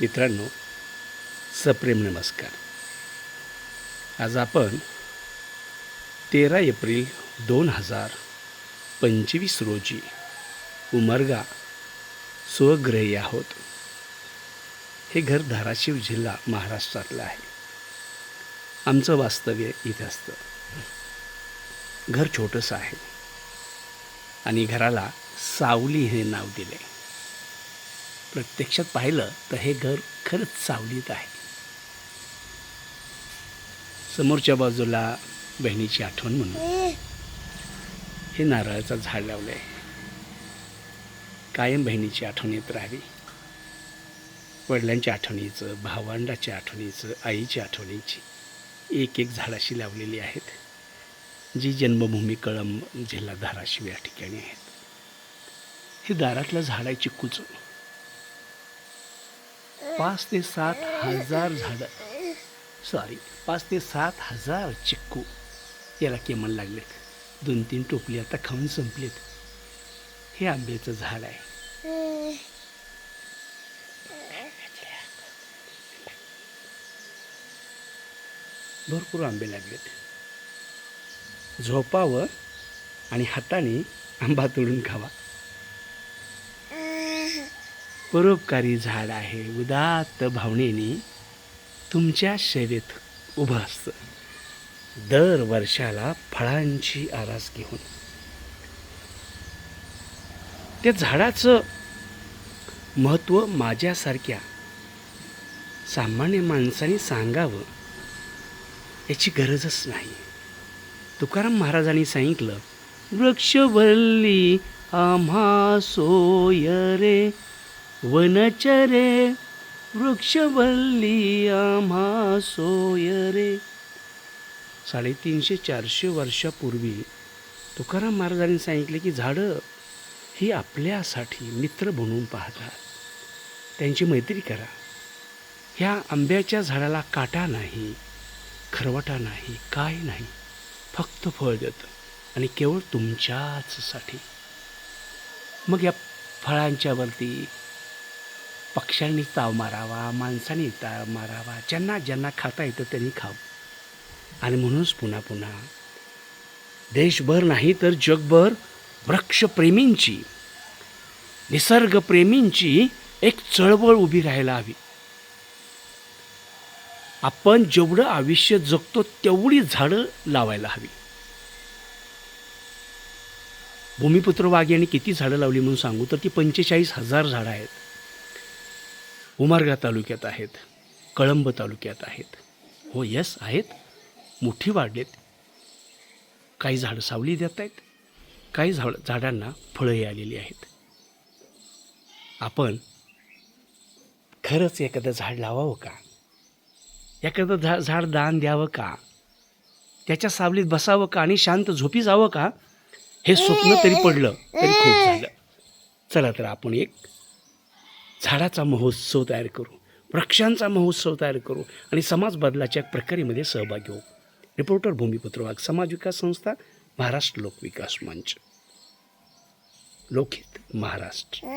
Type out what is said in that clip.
मित्रांनो सप्रेम नमस्कार. आज आपण तेरा एप्रिल दोन हजार पंचवीस रोजी उमरगा स्वगृही आहोत. हे घर धाराशिव जिल्हा महाराष्ट्रातलं आहे. आमचं वास्तव्य इथं असतं. घर छोटंसं आहे. आणि घराला सावली हे नाव दिले प्रत्यक्षात पाहिलं तर हे घर खरंच सावलीत आहे. समोरच्या बाजूला बहिणीची आठवण म्हणून. हे नारळाचं झाड लावलं आहे कायम बहिणीची आठवण येत राहावी. वडिलांच्या आठवणीचं भावंडाच्या आठवणीचं आईच्या आठवणीची एक एक झाडाशी लावलेली आहेत जी जन्मभूमी कळंब जिल्हा धाराशिव या ठिकाणी आहेत. हे दारातलं झाड आहे चिक्कूचं. पाच ते सात हजार झाडं. सॉरी पाच ते सात हजार चिक्कू याला केमन लागलेत दोन तीन टोपली आता खाऊन संपलेत. हे आंब्याचं झाड आहे. भरपूर आंबे लागलेत. झोपावं आणि हाताने आंबा तोडून खावा. परोपकारी झाड आहे. उदात्त भावनेने तुमच्या सेवेत उभं असतं. दर वर्षाला फळांची आरास घेऊन त्या झाडाचं महत्त्व माझ्यासारख्या सामान्य माणसाने सांगावं याची गरजच नाही. तुकाराम महाराजांनी सांगितलं वृक्षवल्ली आम्हा सोय रे. वनचरे वृक्षवल्ली आम्हा सोय रे. साडेतीनशे चारशे वर्षापूर्वी तुकाराम महाराजांनी सांगितले की झाडं ही आपल्यासाठी मित्र बनवून पाहतात. त्यांची मैत्री करा. ह्या आंब्याच्या झाडाला काटा नाही खरवटा नाही काय नाही फक्त फळ देतं आणि केवळ तुमच्याचसाठी. मग या फळांच्यावरती पक्ष्यांनी ताव मारावा माणसाने ताव मारावा ज्यांना ज्यांना खाता येतं त्यांनी खावं. आणि म्हणूनच पुन्हा पुन्हा देशभर नाही तर जगभर वृक्षप्रेमींची निसर्गप्रेमींची एक चळवळ उभी राहायला हवी. आपण जेवढं आयुष्य जगतो तेवढी झाडं लावायला हवी. भूमिपुत्र वाघ यांनी किती झाडं लावली म्हणून सांगू? तर ती पंचेचाळीस हजार झाडं आहेत. उमरगा तालुक्यात आहेत कळंब तालुक्यात आहेत. हो यस आहेत. मोठी वाढलेत. काही झाडं सावली देत आहेत. काही झाड झाडांना फळंही आलेली आहेत. आपण खरंच एखादं झाड लावावं का? एखादं झा झाड दान द्यावं का? त्याच्या सावलीत बसावं का आणि शांत झोपी जावं का? हे स्वप्न तरी पडलं तरी खूप झालं. चला तर आपण एक झाडाचा महोत्सव तयार करू वृक्षांचा महोत्सव तयार करू आणि समाज बदलाच्या प्रक्रियेमध्ये सहभागी होऊ. रिपोर्टर भूमिपुत्र वाघ समाज विकास संस्था महाराष्ट्र लोकविकास मंच. लोकहित महाराष्ट्र.